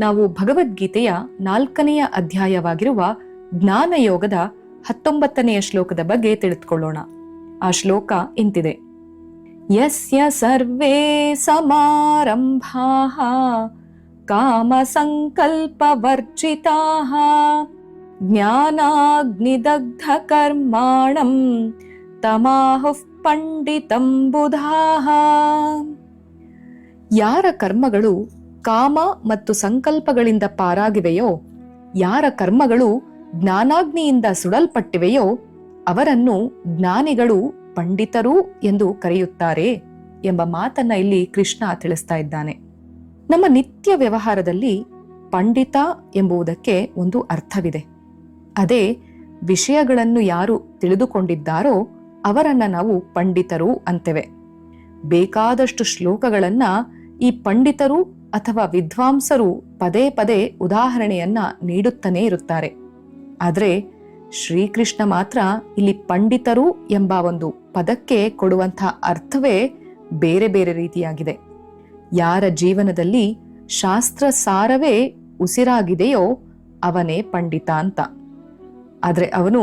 ನಾವು ಭಗವದ್ಗೀತೆಯ ನಾಲ್ಕನೆಯ ಅಧ್ಯಾಯವಾಗಿರುವ ಜ್ಞಾನಯೋಗದ ಹತ್ತೊಂಬತ್ತನೆಯ ಶ್ಲೋಕದ ಬಗ್ಗೆ ತಿಳಿದುಕೊಳ್ಳೋಣ. ಆ ಶ್ಲೋಕ ಇಂತಿದೆ. ಯಸ್ಯ ಸರ್ವೇ ಸಮಾರಂಭಾ ಕಾಮ ಸಂಕಲ್ಪ ವರ್ಜಿತ ಜ್ಞಾನಾಗ್ನಿದಗ್ಧ ಕರ್ಮಾಣಂ ತಮಾಹು ಪಂಡಿತಂ ಬುಧಾ ಯಾರ ಕರ್ಮಗಳು ಕಾಮ ಮತ್ತು ಸಂಕಲ್ಪಗಳಿಂದ ಪಾರಾಗಿವೆಯೋ? ಯಾರ ಕರ್ಮಗಳು ಜ್ಞಾನಾಗ್ನಿಯಿಂದ ಸುಡಲ್ಪಟ್ಟಿವೆಯೋ? ಅವರನ್ನು ಜ್ಞಾನಿಗಳು ಪಂಡಿತರು ಎಂದು ಕರೆಯುತ್ತಾರೆ ಎಂಬ ಮಾತನ್ನ ಇಲ್ಲಿ ಕೃಷ್ಣ ತಿಳಿಸ್ತಾ ಇದ್ದಾನೆ. ನಮ್ಮ ನಿತ್ಯ ವ್ಯವಹಾರದಲ್ಲಿ ಪಂಡಿತ ಎಂಬುದಕ್ಕೆ ಒಂದು ಅರ್ಥವಿದೆ. ಅದೇ ವಿಷಯಗಳನ್ನು ಯಾರು ತಿಳಿದುಕೊಂಡಿದ್ದಾರೋ ಅವರನ್ನ ನಾವು ಪಂಡಿತರು ಅಂತೇವೆ. ಬೇಕಾದಷ್ಟು ಶ್ಲೋಕಗಳನ್ನ ಈ ಪಂಡಿತರು ಅಥವಾ ವಿದ್ವಾಂಸರು ಪದೇ ಪದೇ ಉದಾಹರಣೆಯನ್ನ ನೀಡುತ್ತಲೇ ಇರುತ್ತಾರೆ. ಆದರೆ ಶ್ರೀಕೃಷ್ಣ ಮಾತ್ರ ಇಲ್ಲಿ ಪಂಡಿತರು ಎಂಬ ಒಂದು ಪದಕ್ಕೆ ಕೊಡುವಂತಹ ಅರ್ಥವೇ ಬೇರೆ ಬೇರೆ ರೀತಿಯಾಗಿದೆ. ಯಾರ ಜೀವನದಲ್ಲಿ ಶಾಸ್ತ್ರ ಸಾರವೇ ಉಸಿರಾಗಿದೆಯೋ ಅವನೇ ಪಂಡಿತ ಅಂತ. ಆದರೆ ಅವನು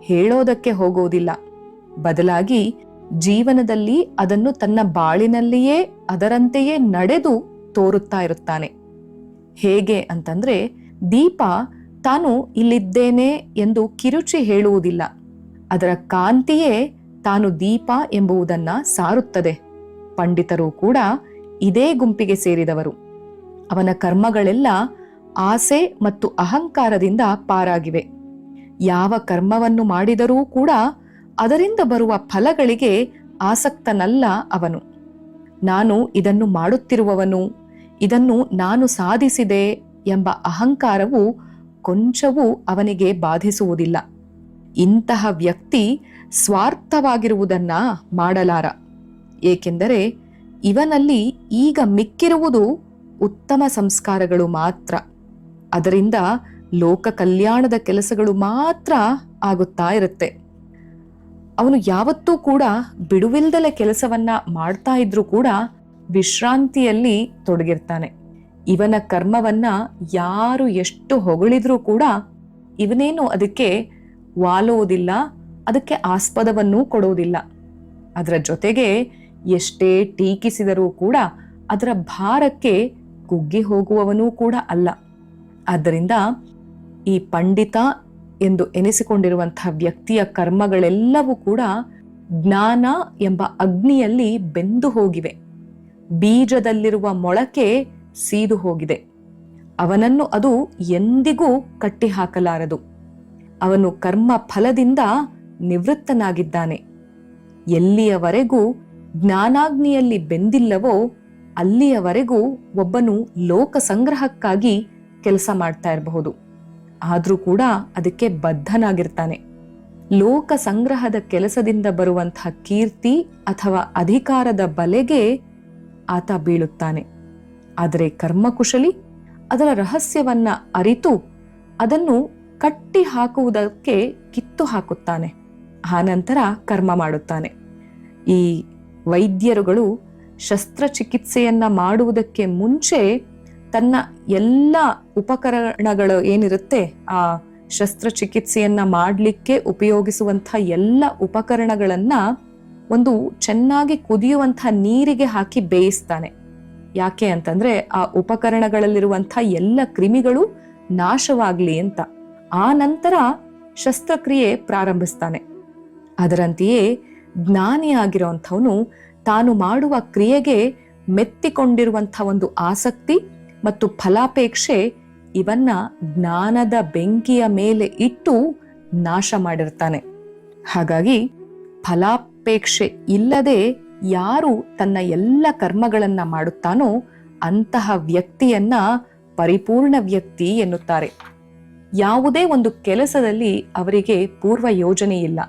ಹೇಳೋದಕ್ಕೆ ಹೋಗೋದಿಲ್ಲ. ಬದಲಾಗಿ ಜೀವನದಲ್ಲಿ ಅದನ್ನು ತನ್ನ ಬಾಳಿನಲ್ಲಿಯೇ ಅದರಂತೆಯೇ ನಡೆದು ತೋರುತ್ತಾ ಇರುತ್ತಾನೆ. ಹೇಗೆ ಅಂತಂದ್ರೆ, ದೀಪ ತಾನು ಇಲ್ಲಿದ್ದೇನೆ ಎಂದು ಕಿರುಚಿ ಹೇಳುವುದಿಲ್ಲ. ಅದರ ಕಾಂತಿಯೇ ತಾನು ದೀಪ ಎಂಬುದನ್ನ ಸಾರುತ್ತದೆ. ಪಂಡಿತರು ಕೂಡ ಇದೇ ಗುಂಪಿಗೆ ಸೇರಿದವರು. ಅವನ ಕರ್ಮಗಳೆಲ್ಲ ಆಸೆ ಮತ್ತು ಅಹಂಕಾರದಿಂದ ಪಾರಾಗಿವೆ. ಯಾವ ಕರ್ಮವನ್ನು ಮಾಡಿದರೂ ಕೂಡ ಅದರಿಂದ ಬರುವ ಫಲಗಳಿಗೆ ಆಸಕ್ತನಲ್ಲ ಅವನು. ನಾನು ಇದನ್ನು ಮಾಡುತ್ತಿರುವವನು ಇದನ್ನು ನಾನು ಸಾಧಿಸಿದೆ ಎಂಬ ಅಹಂಕಾರವು ಕೊಂಚವೂ ಅವನಿಗೆ ಬಾಧಿಸುವುದಿಲ್ಲ. ಇಂತಹ ವ್ಯಕ್ತಿ ಸ್ವಾರ್ಥವಾಗಿರುವುದನ್ನ ಮಾಡಲಾರ. ಏಕೆಂದರೆ ಇವನಲ್ಲಿ ಈಗ ಮಿಕ್ಕಿರುವುದು ಉತ್ತಮ ಸಂಸ್ಕಾರಗಳು ಮಾತ್ರ. ಅದರಿಂದ ಲೋಕ ಕಲ್ಯಾಣದ ಕೆಲಸಗಳು ಮಾತ್ರ ಆಗುತ್ತಾ ಇರುತ್ತೆ. ಅವನು ಯಾವತ್ತೂ ಕೂಡ ಬಿಡುವಿಲ್ದಲೆ ಕೆಲಸವನ್ನ ಮಾಡ್ತಾ ಇದ್ರೂ ಕೂಡ ವಿಶ್ರಾಂತಿಯಲ್ಲಿ ತೊಡಗಿರ್ತಾನೆ. ಇವನ ಕರ್ಮವನ್ನ ಯಾರು ಎಷ್ಟು ಹೊಗಳಿದ್ರೂ ಕೂಡ ಇವನೇನು ಅದಕ್ಕೆ ವಾಲುವುದಿಲ್ಲ, ಅದಕ್ಕೆ ಆಸ್ಪದವನ್ನೂ ಕೊಡುವುದಿಲ್ಲ. ಅದರ ಜೊತೆಗೆ ಎಷ್ಟೇ ಟೀಕಿಸಿದರೂ ಕೂಡ ಅದರ ಭಾರಕ್ಕೆ ಕುಗ್ಗಿ ಹೋಗುವವನೂ ಕೂಡ ಅಲ್ಲ. ಆದ್ದರಿಂದ ಈ ಪಂಡಿತ ಎಂದು ಎನಿಸಿಕೊಂಡಿರುವಂತಹ ವ್ಯಕ್ತಿಯ ಕರ್ಮಗಳೆಲ್ಲವೂ ಕೂಡ ಜ್ಞಾನ ಎಂಬ ಅಗ್ನಿಯಲ್ಲಿ ಬೆಂದು ಹೋಗಿವೆ. ಬೀಜದಲ್ಲಿರುವ ಮೊಳಕೆ ಸೀದು ಹೋಗಿದೆ. ಅವನನ್ನು ಅದು ಎಂದಿಗೂ ಕಟ್ಟಿಹಾಕಲಾರದು. ಅವನು ಕರ್ಮ ಫಲದಿಂದ ನಿವೃತ್ತನಾಗಿದ್ದಾನೆ. ಎಲ್ಲಿಯವರೆಗೂ ಜ್ಞಾನಾಗ್ನಿಯಲ್ಲಿ ಬೆಂದಿಲ್ಲವೋ ಅಲ್ಲಿಯವರೆಗೂ ಒಬ್ಬನು ಲೋಕ ಸಂಗ್ರಹಕ್ಕಾಗಿ ಕೆಲಸ ಮಾಡ್ತಾ ಇರಬಹುದು. ಆದರೂ ಕೂಡ ಅದಕ್ಕೆ ಬದ್ಧನಾಗಿರ್ತಾನೆ. ಲೋಕ ಸಂಗ್ರಹದ ಕೆಲಸದಿಂದ ಬರುವಂತಹ ಕೀರ್ತಿ ಅಥವಾ ಅಧಿಕಾರದ ಬಲೆಗೆ ಆತ ಬೀಳುತ್ತಾನೆ. ಆದರೆ ಕರ್ಮಕುಶಲಿ ಅದರ ರಹಸ್ಯವನ್ನ ಅರಿತು ಅದನ್ನು ಕಟ್ಟಿ ಹಾಕುವುದಕ್ಕೆ ಕಿತ್ತು ಹಾಕುತ್ತಾನೆ. ಆನಂತರ ಕರ್ಮ ಮಾಡುತ್ತಾನೆ. ಈ ವೈದ್ಯರುಗಳು ಶಸ್ತ್ರಚಿಕಿತ್ಸೆಯನ್ನ ಮಾಡುವುದಕ್ಕೆ ಮುಂಚೆ ತನ್ನ ಎಲ್ಲ ಉಪಕರಣಗಳು ಏನಿರುತ್ತೆ ಆ ಶಸ್ತ್ರಚಿಕಿತ್ಸೆಯನ್ನ ಮಾಡಲಿಕ್ಕೆ ಉಪಯೋಗಿಸುವಂತಹ ಎಲ್ಲ ಉಪಕರಣಗಳನ್ನ ಒಂದು ಚೆನ್ನಾಗಿ ಕುದಿಯುವಂತಹ ನೀರಿಗೆ ಹಾಕಿ ಬೇಯಿಸ್ತಾನೆ. ಯಾಕೆ ಅಂತಂದ್ರೆ ಆ ಉಪಕರಣಗಳಲ್ಲಿರುವಂತಹ ಎಲ್ಲ ಕ್ರಿಮಿಗಳು ನಾಶವಾಗ್ಲಿ ಅಂತ. ಆ ನಂತರ ಶಸ್ತ್ರಕ್ರಿಯೆ ಪ್ರಾರಂಭಿಸ್ತಾನೆ. ಅದರಂತೆಯೇ ಜ್ಞಾನಿಯಾಗಿರುವಂಥವನು ತಾನು ಮಾಡುವ ಕ್ರಿಯೆಗೆ ಮೆತ್ತಿಕೊಂಡಿರುವಂಥ ಒಂದು ಆಸಕ್ತಿ ಮತ್ತು ಫಲಾಪೇಕ್ಷೆ ಇವನ್ನ ಜ್ಞಾನದ ಬೆಂಕಿಯ ಮೇಲೆ ಇಟ್ಟು ನಾಶ ಮಾಡಿರ್ತಾನೆ. ಹಾಗಾಗಿ ಫಲಾಪೇಕ್ಷೆ ಇಲ್ಲದೆ ಯಾರು ತನ್ನ ಎಲ್ಲ ಕರ್ಮಗಳನ್ನ ಮಾಡುತ್ತಾನೋ ಅಂತಹ ವ್ಯಕ್ತಿಯನ್ನ ಪರಿಪೂರ್ಣ ವ್ಯಕ್ತಿ ಎನ್ನುತ್ತಾರೆ. ಯಾವುದೇ ಒಂದು ಕೆಲಸದಲ್ಲಿ ಅವರಿಗೆ ಪೂರ್ವ ಯೋಜನೆ ಇಲ್ಲ.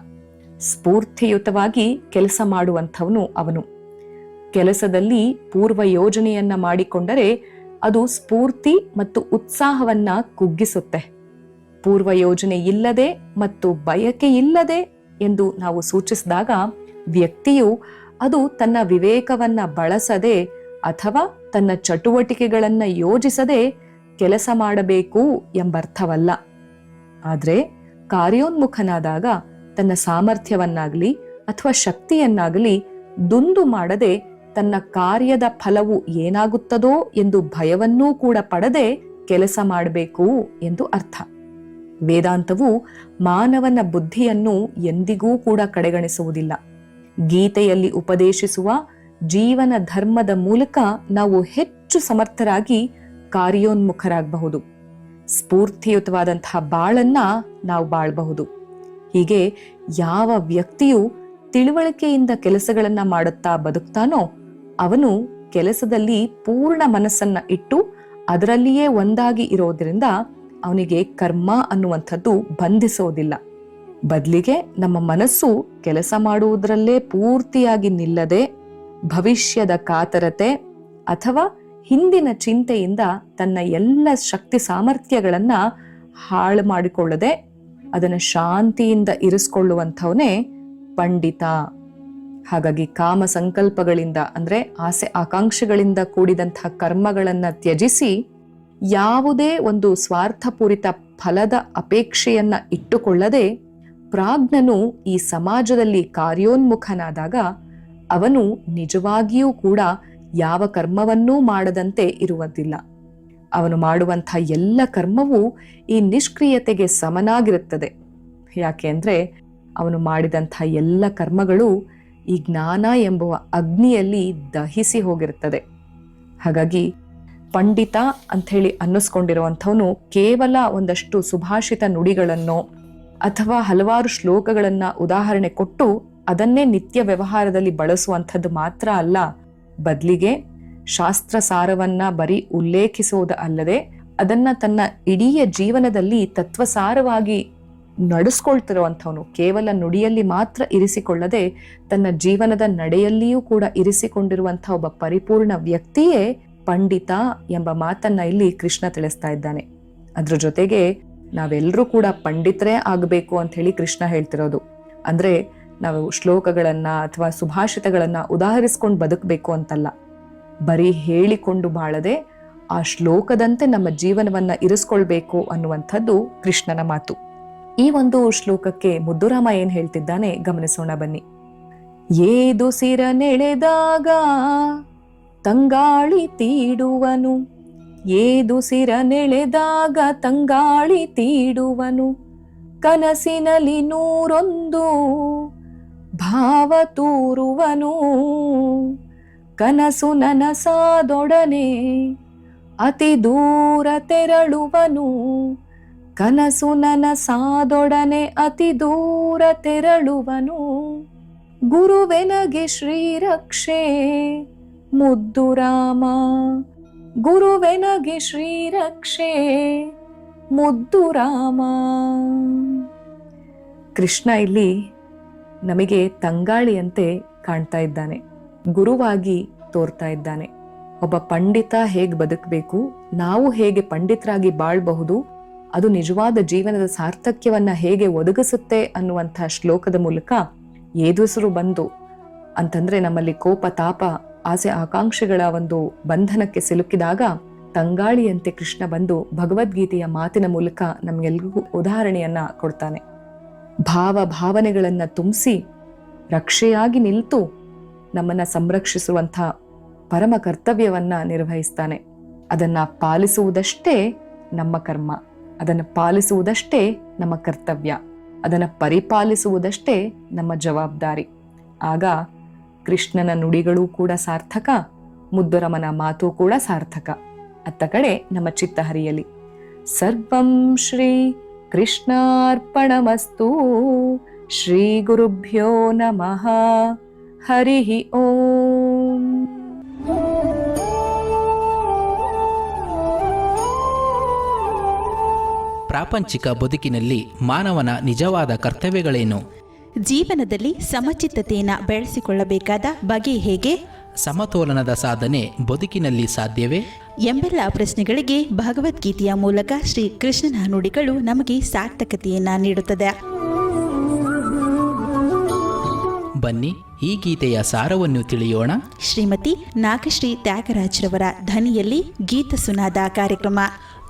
ಸ್ಫೂರ್ತಿಯುತವಾಗಿ ಕೆಲಸ ಮಾಡುವಂಥವನು ಅವನು. ಕೆಲಸದಲ್ಲಿ ಪೂರ್ವ ಯೋಜನೆಯನ್ನ ಮಾಡಿಕೊಂಡರೆ ಅದು ಸ್ಫೂರ್ತಿ ಮತ್ತು ಉತ್ಸಾಹವನ್ನ ಕುಗ್ಗಿಸುತ್ತೆ. ಪೂರ್ವ ಯೋಜನೆ ಇಲ್ಲದೆ ಮತ್ತು ಬಯಕೆ ಇಲ್ಲದೆ ಎಂದು ನಾವು ಸೂಚಿಸಿದಾಗ ವ್ಯಕ್ತಿಯು ಅದು ತನ್ನ ವಿವೇಕವನ್ನ ಬಳಸದೆ ಅಥವಾ ತನ್ನ ಚಟುವಟಿಕೆಗಳನ್ನ ಯೋಜಿಸದೆ ಕೆಲಸ ಮಾಡಬೇಕು ಎಂಬರ್ಥವಲ್ಲ. ಆದರೆ ಕಾರ್ಯೋನ್ಮುಖನಾದಾಗ ತನ್ನ ಸಾಮರ್ಥ್ಯವನ್ನಾಗಲಿ ಅಥವಾ ಶಕ್ತಿಯನ್ನಾಗಲಿ ದುಂದು ಮಾಡದೆ ತನ್ನ ಕಾರ್ಯದ ಫಲವು ಏನಾಗುತ್ತದೋ ಎಂದು ಭಯವನ್ನೂ ಕೂಡ ಪಡದೆ ಕೆಲಸ ಮಾಡಬೇಕು ಎಂದು ಅರ್ಥ. ವೇದಾಂತವು ಮಾನವನ ಬುದ್ಧಿಯನ್ನು ಎಂದಿಗೂ ಕೂಡ ಕಡೆಗಣಿಸುವುದಿಲ್ಲ. ಗೀತೆಯಲ್ಲಿ ಉಪದೇಶಿಸುವ ಜೀವನ ಧರ್ಮದ ಮೂಲಕ ನಾವು ಹೆಚ್ಚು ಸಮರ್ಥರಾಗಿ ಕಾರ್ಯೋನ್ಮುಖರಾಗಬಹುದು. ಸ್ಫೂರ್ತಿಯುತವಾದಂತಹ ಬಾಳನ್ನ ನಾವು ಬಾಳಬಹುದು. ಹೀಗೆ ಯಾವ ವ್ಯಕ್ತಿಯು ತಿಳುವಳಿಕೆಯಿಂದ ಕೆಲಸಗಳನ್ನ ಮಾಡುತ್ತಾ ಬದುಕ್ತಾನೋ ಅವನು ಕೆಲಸದಲ್ಲಿ ಪೂರ್ಣ ಮನಸ್ಸನ್ನ ಇಟ್ಟು ಅದರಲ್ಲಿಯೇ ಒಂದಾಗಿ ಇರೋದ್ರಿಂದ ಅವನಿಗೆ ಕರ್ಮ ಅನ್ನುವಂಥದ್ದು ಬಂಧಿಸೋದಿಲ್ಲ. ಬದಲಿಗೆ ನಮ್ಮ ಮನಸ್ಸು ಕೆಲಸ ಮಾಡುವುದರಲ್ಲೇ ಪೂರ್ತಿಯಾಗಿ ನಿಲ್ಲದೆ ಭವಿಷ್ಯದ ಕಾತರತೆ ಅಥವಾ ಹಿಂದಿನ ಚಿಂತೆಯಿಂದ ತನ್ನ ಎಲ್ಲ ಶಕ್ತಿ ಸಾಮರ್ಥ್ಯಗಳನ್ನು ಹಾಳು ಮಾಡಿಕೊಳ್ಳದೆ ಅದನ್ನು ಶಾಂತಿಯಿಂದ ಇರಿಸ್ಕೊಳ್ಳುವಂಥವನೇ ಪಂಡಿತ. ಹಾಗಾಗಿ ಕಾಮ ಸಂಕಲ್ಪಗಳಿಂದ ಅಂದರೆ ಆಸೆ ಆಕಾಂಕ್ಷೆಗಳಿಂದ ಕೂಡಿದಂತಹ ಕರ್ಮಗಳನ್ನು ತ್ಯಜಿಸಿ ಯಾವುದೇ ಒಂದು ಸ್ವಾರ್ಥಪೂರಿತ ಫಲದ ಅಪೇಕ್ಷೆಯನ್ನು ಇಟ್ಟುಕೊಳ್ಳದೆ ಪ್ರಾಜ್ಞನು ಈ ಸಮಾಜದಲ್ಲಿ ಕಾರ್ಯೋನ್ಮುಖನಾದಾಗ ಅವನು ನಿಜವಾಗಿಯೂ ಕೂಡ ಯಾವ ಕರ್ಮವನ್ನೂ ಮಾಡದಂತೆ ಇರುವುದಿಲ್ಲ ಅವನು ಮಾಡುವಂಥ ಎಲ್ಲ ಕರ್ಮವೂ ಈ ನಿಷ್ಕ್ರಿಯತೆಗೆ ಸಮನಾಗಿರುತ್ತದೆ. ಯಾಕೆ ಅಂದ್ರೆ ಅವನು ಮಾಡಿದಂಥ ಎಲ್ಲ ಕರ್ಮಗಳು ಈ ಜ್ಞಾನ ಎಂಬುವ ಅಗ್ನಿಯಲ್ಲಿ ದಹಿಸಿ ಹೋಗಿರುತ್ತದೆ. ಹಾಗಾಗಿ ಪಂಡಿತ ಅಂಥೇಳಿ ಅನ್ನಿಸ್ಕೊಂಡಿರುವಂಥವನು ಕೇವಲ ಒಂದಷ್ಟು ಸುಭಾಷಿತ ನುಡಿಗಳನ್ನೋ ಅಥವಾ ಹಲವಾರು ಶ್ಲೋಕಗಳನ್ನು ಉದಾಹರಣೆ ಕೊಟ್ಟು ಅದನ್ನೇ ನಿತ್ಯ ವ್ಯವಹಾರದಲ್ಲಿ ಬಳಸುವಂಥದ್ದು ಮಾತ್ರ ಅಲ್ಲ, ಬದಲಿಗೆ ಶಾಸ್ತ್ರ ಸಾರವನ್ನ ಬರೀ ಉಲ್ಲೇಖಿಸುವುದು ಅಲ್ಲದೆ ಅದನ್ನ ತನ್ನ ಇಡೀ ಜೀವನದಲ್ಲಿ ತತ್ವಸಾರವಾಗಿ ನಡೆಸ್ಕೊಳ್ತಿರುವಂಥವನು, ಕೇವಲ ನುಡಿಯಲ್ಲಿ ಮಾತ್ರ ಇರಿಸಿಕೊಳ್ಳದೆ ತನ್ನ ಜೀವನದ ನಡೆಯಲ್ಲಿಯೂ ಕೂಡ ಇರಿಸಿಕೊಂಡಿರುವಂಥ ಒಬ್ಬ ಪರಿಪೂರ್ಣ ವ್ಯಕ್ತಿಯೇ ಪಂಡಿತ ಎಂಬ ಮಾತನ್ನ ಇಲ್ಲಿ ಕೃಷ್ಣ ತಿಳಿಸ್ತಾ ಇದ್ದಾನೆ. ಅದ್ರ ಜೊತೆಗೆ ನಾವೆಲ್ಲರೂ ಕೂಡ ಪಂಡಿತರೇ ಆಗಬೇಕು ಅಂತ ಹೇಳಿ ಕೃಷ್ಣ ಹೇಳ್ತಿರೋದು. ಅಂದರೆ ನಾವು ಶ್ಲೋಕಗಳನ್ನು ಅಥವಾ ಸುಭಾಷಿತಗಳನ್ನು ಉದಾಹರಿಸ್ಕೊಂಡು ಬದುಕಬೇಕು ಅಂತಲ್ಲ. ಬರೀ ಹೇಳಿಕೊಂಡು ಬಾಳದೆ ಆ ಶ್ಲೋಕದಂತೆ ನಮ್ಮ ಜೀವನವನ್ನ ಇರಿಸ್ಕೊಳ್ಬೇಕು ಅನ್ನುವಂಥದ್ದು ಕೃಷ್ಣನ ಮಾತು. ಈ ಒಂದು ಶ್ಲೋಕಕ್ಕೆ ಮುದ್ದುರಾಮ ಏನ್ ಹೇಳ್ತಿದ್ದಾನೆ? ಗಮನಿಸೋಣ ಬನ್ನಿ. ಏದು ಸಿರ ನೆಳೆದಾಗ ತಂಗಾಳಿ ತೀಡುವನು ಏದು ಸಿರ ನೆಳೆದಾಗ ತಂಗಾಳಿ ತೀಡುವನು. ಕನಸಿನಲ್ಲಿ ನೂರೊಂದು ಭಾವ ತೂರುವನು. ಕನಸು ನನಸಾದೊಡನೆ ಅತಿ ದೂರ ತೆರಳುವನು. ಕನಸು ನನಸಾದೊಡನೆ ಅತಿ ದೂರ ತೆರಳುವನು. ಗುರುವೆನಗೆ ಶ್ರೀರಕ್ಷೆ ಮುದ್ದು ರಾಮ ಗುರುವೆನಗೆ ಶ್ರೀರಕ್ಷೆ. ಮುದ್ದು ರಾಮ. ಕೃಷ್ಣ ಇಲ್ಲಿ ನಮಗೆ ತಂಗಾಳಿಯಂತೆ ಕಾಣ್ತಾ ಇದ್ದಾನೆ. ಗುರುವಾಗಿ ತೋರ್ತಾ ಇದ್ದಾನೆ. ಒಬ್ಬ ಪಂಡಿತ ಹೇಗೆ ಬದುಕಬೇಕು, ನಾವು ಹೇಗೆ ಪಂಡಿತರಾಗಿ ಬಾಳ್ಬಹುದು, ಅದು ನಿಜವಾದ ಜೀವನದ ಸಾರ್ಥಕ್ಯವನ್ನ ಹೇಗೆ ಒದಗಿಸುತ್ತೆ ಅನ್ನುವಂಥ ಶ್ಲೋಕದ ಮೂಲಕ ಏದುಸರು ಬಂದು ಅಂತಂದ್ರೆ ನಮ್ಮಲ್ಲಿ ಕೋಪ ತಾಪ ಆಸೆ ಆಕಾಂಕ್ಷೆಗಳ ಒಂದು ಬಂಧನಕ್ಕೆ ಸಿಲುಕಿದಾಗ ತಂಗಾಳಿಯಂತೆ ಕೃಷ್ಣ ಬಂದು ಭಗವದ್ಗೀತೆಯ ಮಾತಿನ ಮೂಲಕ ನಮಗೆಲ್ರಿಗೂ ಉದಾಹರಣೆಯನ್ನ ಕೊಡ್ತಾನೆ. ಭಾವ ಭಾವನೆಗಳನ್ನ ತುಂಬಿಸಿ ರಕ್ಷೆಯಾಗಿ ನಿಲ್ತು ನಮ್ಮನ್ನ ಸಂರಕ್ಷಿಸುವಂಥ ಪರಮ ಕರ್ತವ್ಯವನ್ನ ನಿರ್ವಹಿಸ್ತಾನೆ. ಅದನ್ನ ಪಾಲಿಸುವುದಷ್ಟೇ ನಮ್ಮ ಕರ್ಮ, ಅದನ್ನು ಪಾಲಿಸುವುದಷ್ಟೇ ನಮ್ಮ ಕರ್ತವ್ಯ, ಅದನ್ನು ಪರಿಪಾಲಿಸುವುದಷ್ಟೇ ನಮ್ಮ ಜವಾಬ್ದಾರಿ. ಆಗ ಕೃಷ್ಣನ ನುಡಿಗಳೂ ಕೂಡ ಸಾರ್ಥಕ, ಮುದ್ದುರಮನ ಮಾತು ಕೂಡ ಸಾರ್ಥಕ. ಅತ್ತ ಕಡೆ ನಮ್ಮ ಚಿತ್ತ ಹರಿಯಲಿ ಸರ್ವಂ ಶ್ರೀ ಕೃಷ್ಣಾರ್ಪಣಮಸ್ತು, ಶ್ರೀ ಗುರುಭ್ಯೋ ನಮಃ, ಹರಿ ಓಂ. ಪ್ರಾಪಂಚಿಕ ಬದುಕಿನಲ್ಲಿ ಮಾನವನ ನಿಜವಾದ ಕರ್ತವ್ಯಗಳೇನು? ಜೀವನದಲ್ಲಿ ಸಮಚಿತ್ತತೆಯನ್ನು ಬೆಳೆಸಿಕೊಳ್ಳಬೇಕಾದ ಬಗೆ ಹೇಗೆ? ಸಮತೋಲನದ ಸಾಧನೆ ಬದುಕಿನಲ್ಲಿ ಸಾಧ್ಯವೇ? ಎಂಬೆಲ್ಲ ಪ್ರಶ್ನೆಗಳಿಗೆ ಭಗವದ್ಗೀತೆಯ ಮೂಲಕ ಶ್ರೀ ಕೃಷ್ಣನ ನುಡಿಗಳು ನಮಗೆ ಸಾರ್ಥಕತೆಯನ್ನ ನೀಡುತ್ತದೆ. ಬನ್ನಿ ಈ ಗೀತೆಯ ಸಾರವನ್ನು ತಿಳಿಯೋಣ. ಶ್ರೀಮತಿ ನಾಗಶ್ರೀ ತ್ಯಾಗರಾಜ್ರವರ ಧ್ವನಿಯಲ್ಲಿ ಗೀತ ಸುನಾದ ಕಾರ್ಯಕ್ರಮ.